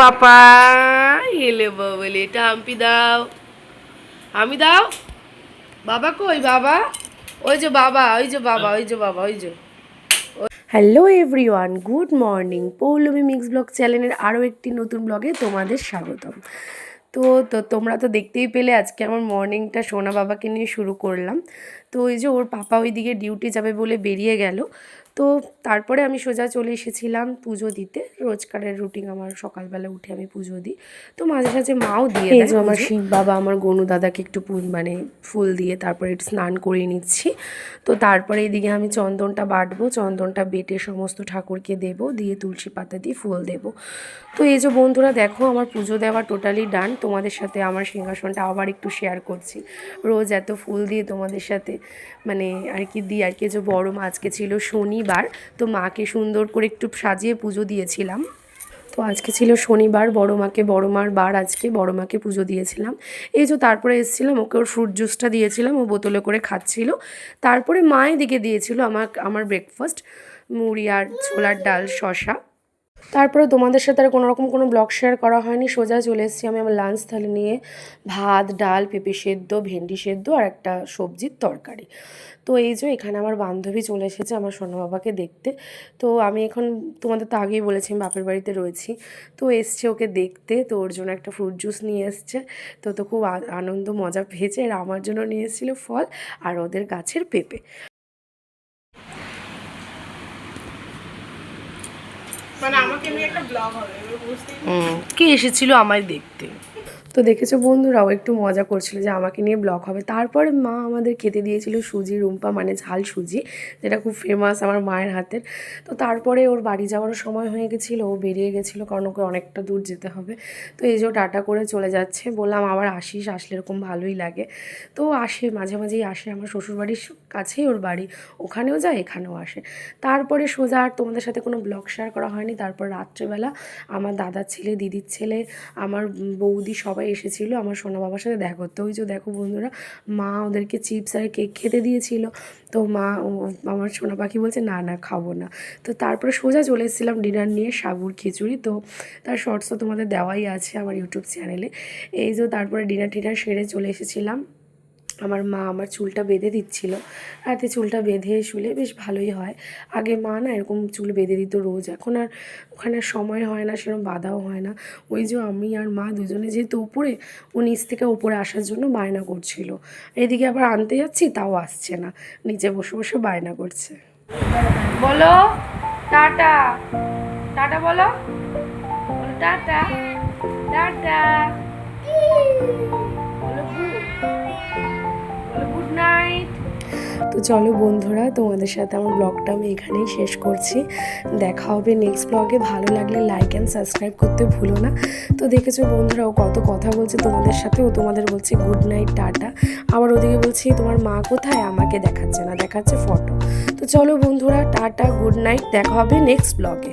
পাপা এলে বলে এটা হাম্পি দাও। আমি দাও? বাবা কই, বাবা? ওই যে বাবা, ওই যে বাবা, ওই যে বাবা, ওই যে। Hello everyone good morning Poulami mix blog চ্যানেলের আরও একটি নতুন ব্লগে তোমাদের স্বাগতম। তো তো তোমরা তো দেখতেই পেলে আজকে আমার মর্নিংটা সোনা বাবাকে নিয়ে শুরু করলাম। তো ওই যে ওর পাপা ওইদিকে ডিউটি যাবে বলে বেরিয়ে গেল। তো তারপরে আমি সোজা চলে এসেছিলাম পুজো দিতে। রোজকারের রুটিন আমার সকালবেলা উঠে আমি পুজো দিই। তো মাঝে সাঝে মাও দিয়ে দেয় আমার শিব বাবা আমার গনু দাদাকে একটু মানে ফুল দিয়ে তারপরে একটু স্নান করিয়ে নিচ্ছি। তো তারপরে এদিকে আমি চন্দনটা বাটবো চন্দনটা বেটে সমস্ত ঠাকুরকে দেবো দিয়ে তুলসী পাতা দিয়ে ফুল দেবো। তো এই যে বন্ধুরা দেখো আমার পুজো দেওয়া টোটালি ডান তোমাদের সাথে আমার সিংহাসনটা আবার একটু শেয়ার করছি। রোজ এত ফুল দিয়ে তোমাদের সাথে মানে আর কি দিই, আর কি যে বড় মা আজকে ছিল শনিবার, তো মাকে সুন্দর করে একটু সাজিয়ে পুজো দিয়েছিলাম। তো আজকে ছিল শনিবার, বড় মাকে, বড় মার বার আজকে, বড় মাকে পুজো দিয়েছিলাম। এই যে তারপরে এসেছিলাম, ওকে ওর ফ্রুট জুসটা দিয়েছিলাম, ও বোতলে করে খাচ্ছিল। তারপরে মা এদিকে দিয়েছিল আমার আমার ব্রেকফাস্ট মুড়ি আর ছোলার ডাল শশা তারপরে তোমাদের সাথে আর কোনোরকম কোনো ব্লগ শেয়ার করা হয়নি, সোজা চলে এসেছি আমি আমার লাঞ্চ থালি নিয়ে। ভাত, ডাল, পেঁপে সেদ্ধ, ভেন্ডি সেদ্ধ আর একটা সবজির তরকারি। তো এই যে এখানে আমার বান্ধবী চলে এসেছে আমার সোনা বাবাকে দেখতে। তো আমি এখন তোমাদের তো আগেই বলেছি আমি বাপের বাড়িতে রয়েছি। তো এসছে ওকে দেখতে, তো ওর জন্য একটা ফ্রুট জুস নিয়ে এসছে। তো তো খুব আনন্দ, মজা পেয়েছে। আর আমার জন্য নিয়ে এসেছিল ফল আর ওদের গাছের পেঁপে। মানে আমাকে নিয়ে একটা ব্লগ হবে বুঝতে কি এসেছিল আমায় দেখতে? তো দেখেছ বন্ধুরাও একটু মজা করছিল যে আমাকে নিয়ে ব্লগ হবে। তারপরে মা আমাদের খেতে দিয়েছিল সুজি, রুম্পা মানে ঝাল সুজি, যেটা খুব ফেমাস আমার মায়ের হাতের। তো তারপরে ওর বাড়ি যাওয়ারও সময় হয়ে গেছিল, ও বেরিয়ে গেছিল কারণ ওকে অনেকটা দূর যেতে হবে। তো এই যে টাটা করে চলে যাচ্ছে, বললাম আবার আসিস, আসলে এরকম ভালোই লাগে। তো আসে, মাঝে মাঝেই আসে আমার শ্বশুরবাড়ির কাছেই ওর বাড়ি, ওখানেও যায়, এখানেও আসে। তারপরে সোজা আর তোমাদের সাথে কোনো ব্লগ শেয়ার করা হয়নি। তারপর রাত্রেবেলা আমার দাদার ছেলে, দিদির ছেলে, আমার বৌদি সবাই এসেছিল, আমার সোনা বাবার সাথে দেখা করতে। ওই যে দেখো বন্ধুরা, মা ওদেরকে চিপস আর কেক খেতে দিয়েছিল। তো মা আমার সোনা পাখি বলছে, না না, খাব না। তো তারপরে সোজা চলে এসেছিলাম ডিনার নিয়ে সাবুর খিচুড়ি। তো তার শর্টস তো তোমাদের দেওয়াই আছে আমার ইউটিউব চ্যানেলে। এই যে তারপরে ডিনার টিনার সেরে চলে এসেছিলাম। আমার মা আমার চুলটা বেঁধে দিচ্ছিল। রাতে চুলটা বেঁধে শুলে বেশ ভালোই হয়। আগে মা না এরকম চুল বেঁধে দিত রোজ। এখন আর ওখানে সময় হয় না, সেরকম বাধাও হয় না। ওই যে আমি আর মা দুজনে যেহেতু উপরে, ও নিচ থেকে উপরে আসার জন্য বায়না করছিল। এদিকে আবার আনতে যাচ্ছি, তাও আসছে না। নিচে বসে বসে বায়না করছে। বলো, টাটা। টাটা বলো। বলো, টাটা। টাটা। চলো বন্ধুরা, তোমাদের সাথে আমার ব্লগটা আমি এখানেই শেষ করছি। দেখা হবে নেক্সট ব্লগে ভালো লাগলে লাইক অ্যান্ড সাবস্ক্রাইব করতে ভুলো না। তো দেখেছ বন্ধুরা, ও কত কথা বলছে তোমাদের সাথে। ও তোমাদের বলছে গুড নাইট টাটা। আবার ওদিকে বলছি, তোমার মা কোথায়? আমাকে দেখাচ্ছে না, দেখাচ্ছে ফটো তো চলো বন্ধুরা, টাটা গুড নাইট দেখা হবে নেক্সট ব্লগে